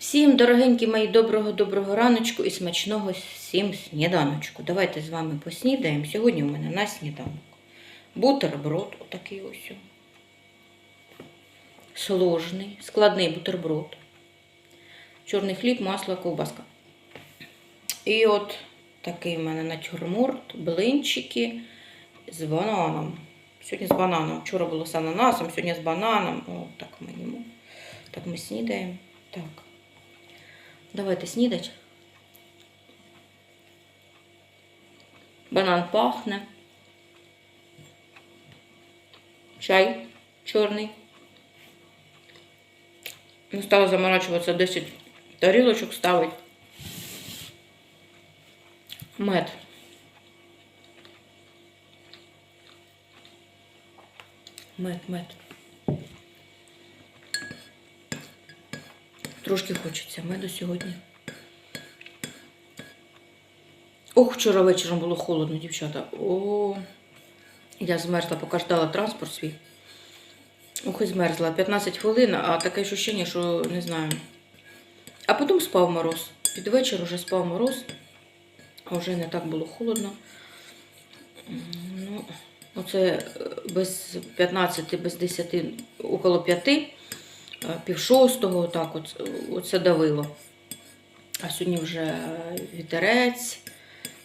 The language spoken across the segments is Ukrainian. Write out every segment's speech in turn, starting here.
Всім, дорогенькі мої, доброго-доброго раночку і смачного всім сніданочку. Давайте з вами поснідаємо. Сьогодні у мене на сніданок. Бутерброд, отакий ось. Сложний, складний бутерброд. Чорний хліб, масло, ковбаска. І от такий в мене натюрморт, блинчики з бананом. Сьогодні з бананом. Вчора було з ананасом, сьогодні з бананом. О, так ми. Так ми снідаємо. Так. Давайте снідать. Банан пахне. Чай чорний. Не стала заморачуватися 10 тарілочок ставить. Мед. Мед, мед. Трошки хочеться меду сьогодні. Ох, вчора вечором було холодно, дівчата. О, я змерзла, поки ждала транспорт свій. Ох, і змерзла. 15 хвилин, а таке ощущення, що не знаю. А потім спав мороз. Під вечір вже спав мороз. А вже не так було холодно. Ну, оце е, без 15, без 10, около 5 пів шостого, так от, оце давило. А сьогодні вже вітерець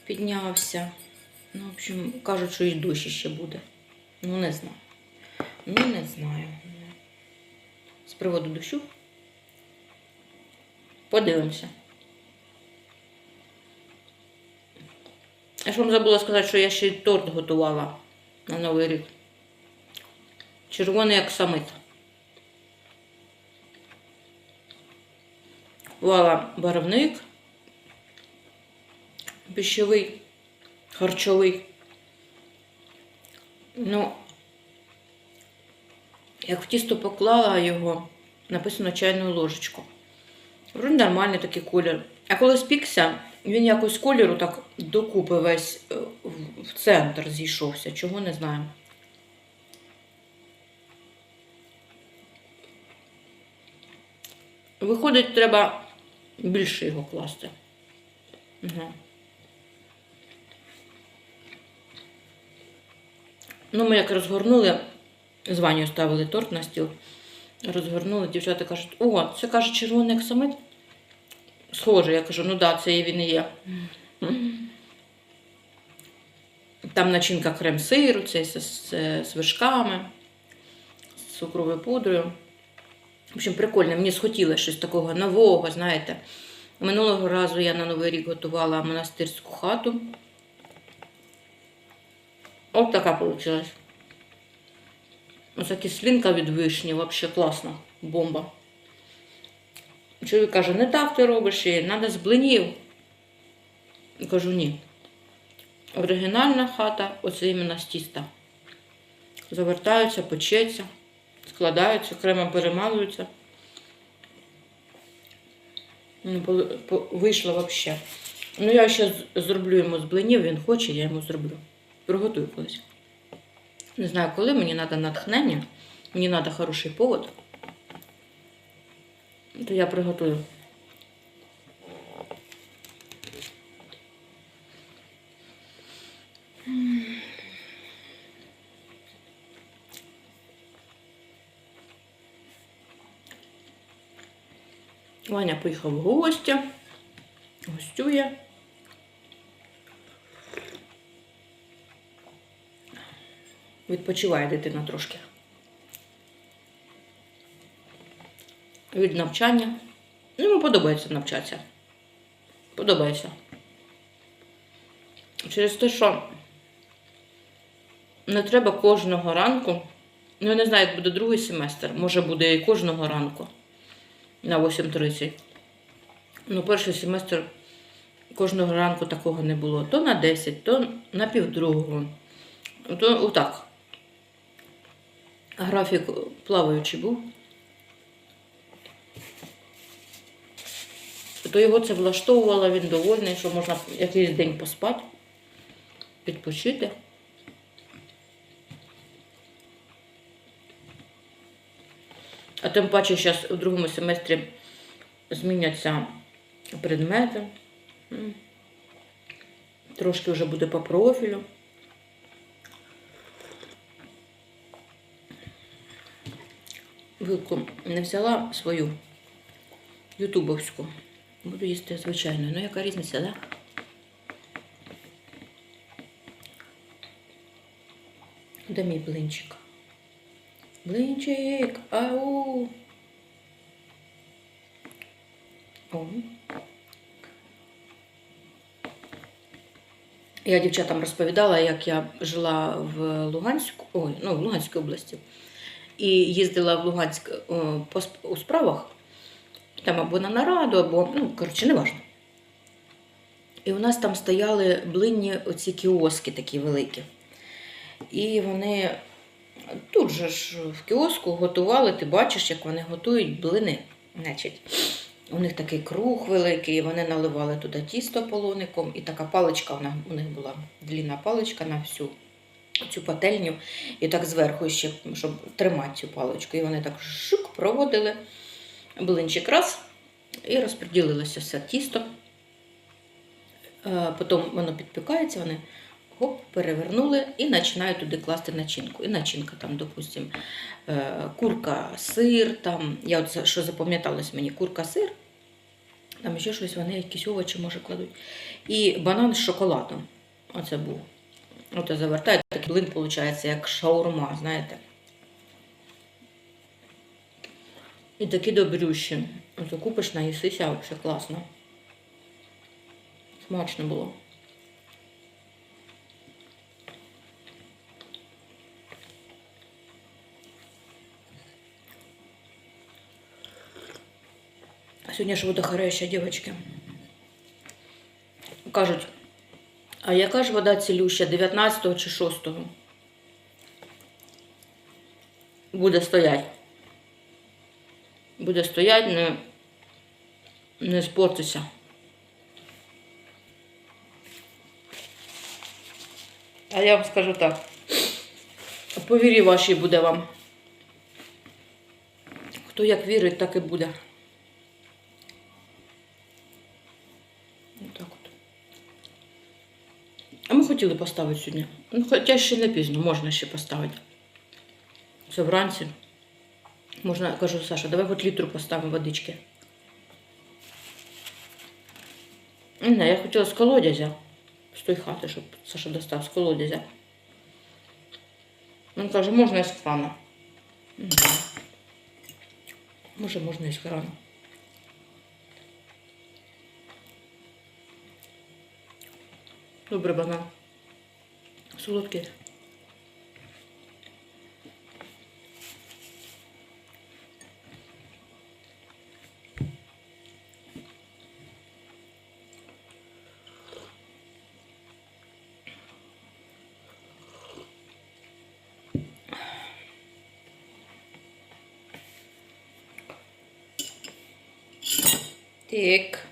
піднявся. Ну, в общем, кажуть, що і дощ ще буде. Ну, не знаю. Ну, не знаю. З приводу дощу. Подивимося. Я ж вам забула сказати, що я ще й торт готувала на Новий рік. Червоний як самит. Вала барвник, пищовий, харчовий. Ну, як в тісто поклала його, написано чайну ложечку. Вроде нормальний такий колір. А коли спікся, він якось кольору так докупи весь е, в центр зійшовся. Чого не знаю. Виходить, треба більше його класти. Угу. Ну, ми як розгорнули, з Ванею ставили торт на стіл, розгорнули, дівчата кажуть, о, це каже червоний аксамит. Схоже, я кажу, ну да, це і він і є. Там начинка крем-сиру, це з, з, вершками, з цукровою пудрою. В общем, прикольно, мені схотілося щось такого нового, знаєте. Минулого разу я на Новий рік готувала монастирську хату. От така вийшла. Ось кислинка від вишні, взагалі класна, бомба. Чоловік каже, не так ти робиш її, треба з блинів. Кажу, ні. Оригінальна хата, оце іменно з тіста. Завертаються, печеться, складаються, кремом перемалуються. Вийшло взагалі. Ну, я ще зроблю йому з блинів, він хоче, я йому зроблю. Приготую колись. Не знаю, коли мені треба натхнення, мені треба хороший повод. То я приготую. Ваня поїхав в гості, гостює. Відпочиває дитина трошки. Від навчання. Йому подобається навчатися. Подобається. Через те, що не треба кожного ранку. Ну, я не знаю, як буде другий семестр. Може буде і кожного ранку на 8.30. Ну, перший семестр кожного ранку такого не було. То на 10, то на півдругого. То отак. Графік плаваючий був. То його це влаштовувало, він довольний, що можна якийсь день поспати, відпочити. А тим паче зараз у другому семестрі зміняться предмети. Трошки вже буде по профілю. Вилку не взяла свою ютубовську. Буду їсти звичайно. Ну, яка різниця, да? Де мій блинчик? Блинчик, ау. О. Я дівчатам розповідала, як я жила в Луганську, ой, ну, в Луганській області, і їздила в Луганськ е, по у справах, там або на нараду, або, ну, коротше, неважно. І у нас там стояли блинні оці кіоски такі великі. І вони тут же ж в кіоску готували, ти бачиш, як вони готують блини. Значить, у них такий круг великий, вони наливали туди тісто полоником, і така паличка них, у них була длінна паличка на всю цю пательню, і так зверху ще, щоб тримати цю паличку. І вони так шук проводили блинчик раз, і розподілилося все тісто. Е, Потім воно підпікається, вони гоп, перевернули і починають туди класти начинку. І начинка там, допустим, е, курка, сир, там, я от що запам'яталось мені, курка, сир, там ще щось, вони якісь овочі, може, кладуть. І банан з шоколадом. Оце був. Оце завертають, такий блин, виходить, як шаурма, знаєте. І такі добрющі. Ото купиш, наїсися, взагалі класно. Смачно було. Сьогодні ж водохореща, дівчатки. Кажуть, а яка ж вода цілюща 19 чи 6? Буде стоять. Буде стоять, не, не спортиться. А я вам скажу так. По вірі вашій буде вам. Хто як вірить, так і буде. Отак от. А ми хотіли поставити сьогодні. Ну, хоча ще не пізно, можна ще поставити. Це вранці. Можна, кажу, Саша, давай хоч літру поставимо водички. Не, я хотіла з колодязя. З тої хати, щоб Саша достав з колодязя. Він каже, можна із крана. Може, можна із крана. Добре банан. Солодкий. Так.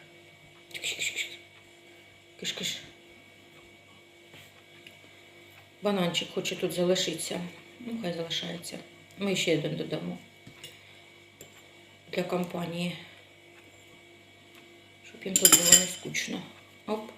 Бананчик хоче тут залишитися. Ну, хай залишається. Ми ще один додамо. Для компанії. Щоб їм тут було не скучно. Оп.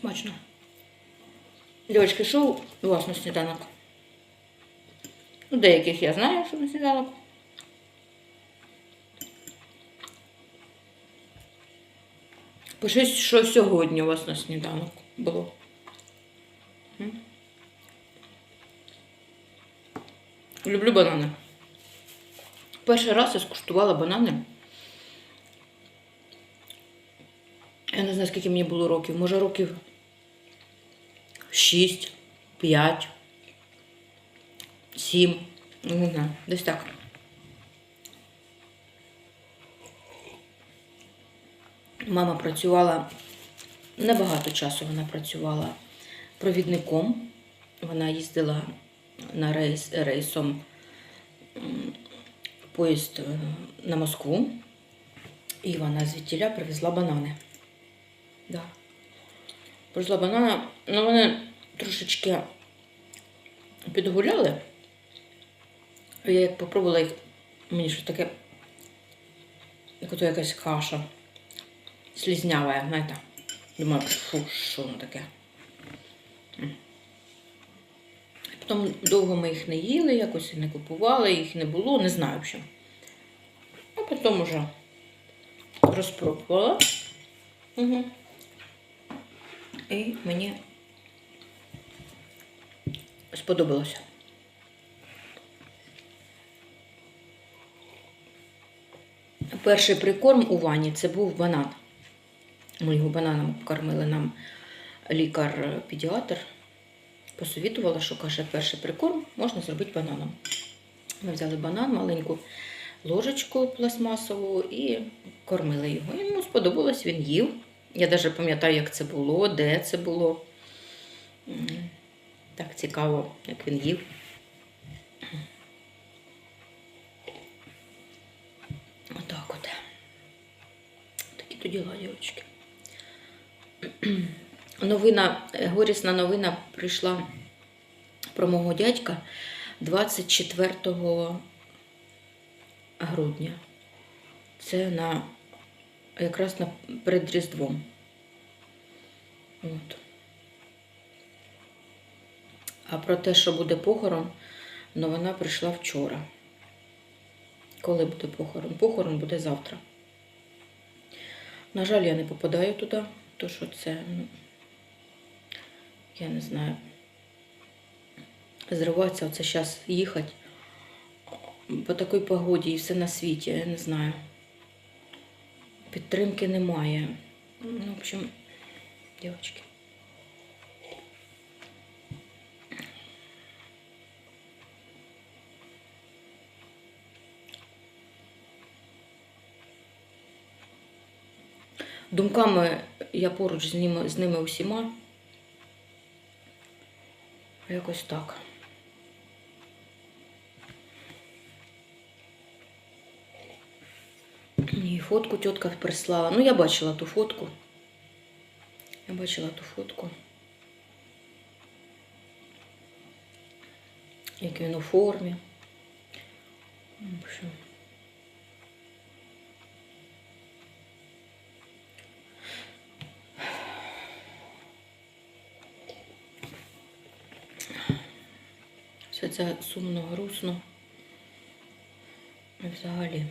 Смачно. Дівчатки, що у вас на сніданок? Ну, деяких я знаю, що на сніданок. Пишіть, що сьогодні у вас на сніданок було. Люблю банани. Перший раз я скуштувала банани. Я не знаю, скільки мені було років. Може років 6, 5, 7. Не знаю, десь так. Мама працювала небагато часу вона працювала провідником. Вона їздила на рейс рейсом поїзд е, на Москву. І вона звідтіля привезла банани. Да. Привезла банани, ну вони трошечки підгуляли. Я як попробувала їх, мені щось таке, як ото якась каша слізнява, знаєте. Думаю, фу, що воно таке. Потім довго ми їх не їли, якось не купували, їх не було, не знаю общем. А потім уже розпробувала. Угу. І мені сподобалося. Перший прикорм у ванні це був банан. Ми його бананом кормили нам лікар-педіатр. Посовітувала, що каже, перший прикорм можна зробити бананом. Ми взяли банан, маленьку ложечку пластмасову і кормили його. Йому сподобалось, він їв. Я навіть пам'ятаю, як це було, де це було. Так цікаво, як він їв. Отак от. Такі то діла, дівчатки. Новина, е, горісна новина прийшла про мого дядька 24 грудня. Це на якраз на перед Різдвом. От. А про те, що буде похорон, новина прийшла вчора. Коли буде похорон? Похорон буде завтра. На жаль, я не попадаю туди, то що це, ну, я не знаю. Зриватися оце зараз їхати по такій погоді і все на світі, я не знаю. Підтримки немає. Ну, в общем, дівчатки. Думками я поруч з ними, з ними усіма. Якось так. І фотку тітка прислала. Ну, я бачила ту фотку. Я бачила ту фотку. Як він у формі. В общем. Це сумно, грустно. І взагалі.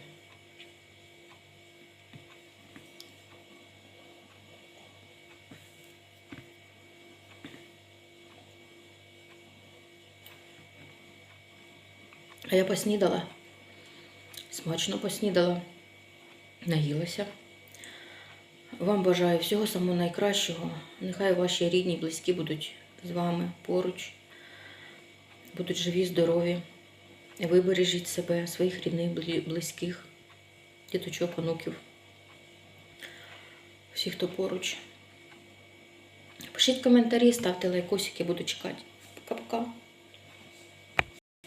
А я поснідала. Смачно поснідала, наїлася. Вам бажаю всього самого найкращого. Нехай ваші рідні, близькі будуть з вами поруч, будуть живі, здорові. Вибережіть себе, своїх рідних, близьких, діточок, онуків. всіх, хто поруч. Пишіть коментарі, ставте лайкосики, буду чекати. Пока-пока.